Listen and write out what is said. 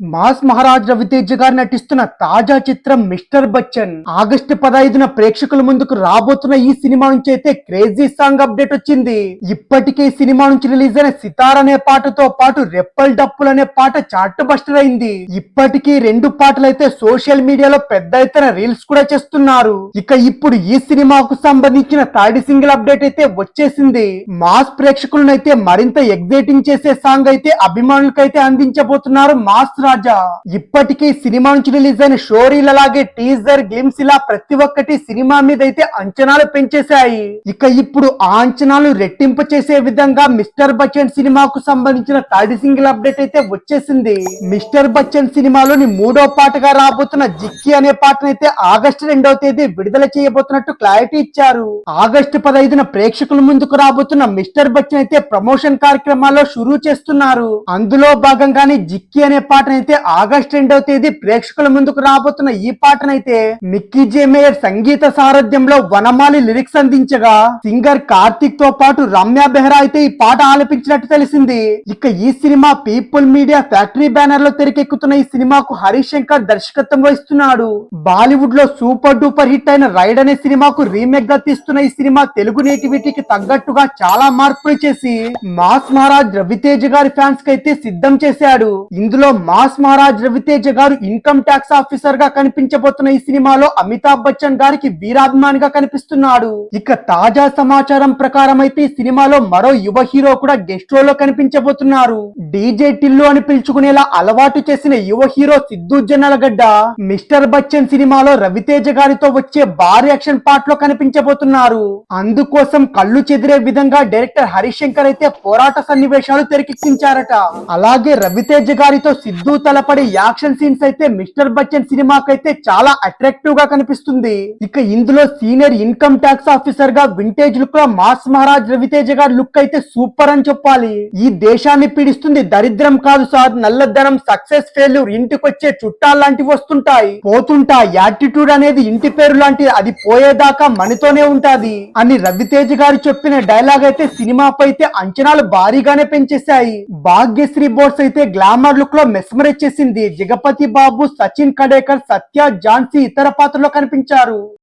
Mass Maharaj Raviteja గారు నటిస్తున్న తాజా చిత్రం మిస్టర్ బచ్చన్. ఆగస్టు పదహైదున ప్రేక్షకుల ముందుకు రాబోతున్న ఈ సినిమా నుంచి అయితే క్రేజీ సాంగ్ అప్డేట్ వచ్చింది. ఇప్పటికే సినిమా నుంచి రిలీజ్ అయిన సితార్ అనే పాటతో పాటు రెప్పల్ డప్పులు అనే పాట చార్ట్ బస్టర్ అయింది. ఇప్పటికీ రెండు పాటలు అయితే సోషల్ మీడియాలో పెద్ద ఎత్తున రీల్స్ కూడా చేస్తున్నారు. ఇక ఇప్పుడు ఈ సినిమాకు సంబంధించిన థర్డ్ సింగిల్ అప్డేట్ అయితే వచ్చేసింది. మాస్ ప్రేక్షకులను అయితే మరింత ఎగ్జైటింగ్ చేసే సాంగ్ అయితే అభిమానులకైతే అందించబోతున్నారు మాస్ రాజా ఇప్పటికీ సినిమా నుంచి రిలీజ్ అయిన షోరీలు అలాగే టీజర్ గేమ్స్ ఇలా ప్రతి ఒక్కటి సినిమా మీద అయితే అంచనాలు పెంచేశాయి. ఇక ఇప్పుడు ఆ అంచనాలు రెట్టింపు చేసే విధంగా మిస్టర్ బచ్చన్ సినిమాకు సంబంధించిన థర్డ్ సింగిల్ అప్డేట్ అయితే వచ్చేసింది. మిస్టర్ బచ్చన్ సినిమాలోని మూడో పాటగా రాబోతున్న జిక్కి అనే పాటనైతే ఆగస్టు రెండవ తేదీ విడుదల చేయబోతున్నట్టు క్లారిటీ ఇచ్చారు. ఆగస్టు పదహైదున ప్రేక్షకుల ముందుకు రాబోతున్న మిస్టర్ బచ్చన్ అయితే ప్రమోషన్ కార్యక్రమాల్లో షురూ చేస్తున్నారు. అందులో భాగంగానే జిక్కి అనే అయితే ఆగస్ట్ రెండవ తేదీ ప్రేక్షకుల ముందుకు రాబోతున్న ఈ పాటనైతే మిక్కీ జేమేయర్ సంగీత సారథ్యంలో వనమాలి లిరిక్స్ అందించగా సింగర్ కార్తిక్తో పాటు రమ్య బెహ్రా అయితే ఈ పాట ఆలపించినట్టు తెలిసింది. ఇక ఈ సినిమా పీపుల్ మీడియా ఫ్యాక్టరీ బ్యానర్లో తెరకెక్కుతున్న ఈ సినిమాకు హరీష్ శంకర్ దర్శకత్వం వహిస్తున్నాడు. బాలీవుడ్లో సూపర్ డూపర్ హిట్ అయిన రైడ్ అనే సినిమాకు రీమేక్గా తీస్తున్న ఈ సినిమా తెలుగు నేటివిటీకి తగ్గట్టుగా చాలా మార్పులు చేసి మాస్ మహారాజ్ రవితేజ గారి ఫ్యాన్స్ కైతే సిద్ధం చేశాడు. ఇందులో మాస్ మహారాజ్ రవితేజ గారు ఇన్కమ్ ట్యాక్స్ ఆఫీసర్గా కనిపించబోతున్న ఈ సినిమాలో అమితాబ్ బచ్చన్ గారికి వీరాభిమానిగా కనిపిస్తున్నాడు. ఇక తాజా సమాచారం ప్రకారం అయితే ఈ సినిమాలో మరో యువ హీరో కూడా గెస్ట్ రోల్లో కనిపించబోతున్నారు. డీజే టిల్లు అని పిలుచుకునేలా అలవాటు చేసిన యువ హీరో సిద్ధు జన్నలగడ్డ మిస్టర్ బచ్చన్ సినిమాలో రవితేజ గారితో వచ్చే భారీ యాక్షన్ పార్ట్లో కనిపించబోతున్నారు. అందుకోసం కళ్ళు చెదిరే విధంగా డైరెక్టర్ హరిశంకర్ అయితే పోరాట సన్నివేశాలు తెరకెక్కించారట. అలాగే రవితేజ గారితో సిద్ధు తలపడే యాక్షన్ సీన్స్ అయితే మిస్టర్ బచ్చన్ సినిమాకైతే చాలా అట్రాక్టివ్గా కనిపిస్తుంది. ఇక ఇందులో సీనియర్ ఇన్కమ్ ట్యాక్స్ ఆఫీసర్గా వింటేజ్ లుక్లో మాస్ మహారాజ్ రవితేజ గారి లుక్ అయితే సూపర్ అని చెప్పాలి. ఈ దేశాన్ని పీడిస్తుంది దరిద్రం కాదు సార్. నల్లధనం సక్సెస్ ఫెయిల్యూర్ ఇంటికొచ్చే చుట్టాలు లాంటివి వస్తుంటాయి. పోతుంటా యాటిట్యూడ్ అనేది ఇంటి పేరు లాంటిది అది పోయేదాకా మనతోనే ఉంటాది. అని రవితేజ గారు చెప్పిన డైలాగ్ అయితే సినిమాపై అయితే అంచనాలు భారీగానే పెంచేశాయి. భాగ్యశ్రీ బోర్స్ అయితే గ్లామర్ లుక్లో మెస్మరైజ్ చేసింది జగపతి బాబు సచిన్ కడేకర్ సత్య ఝాన్సీ ఇతర పాత్రలో కనిపించారు.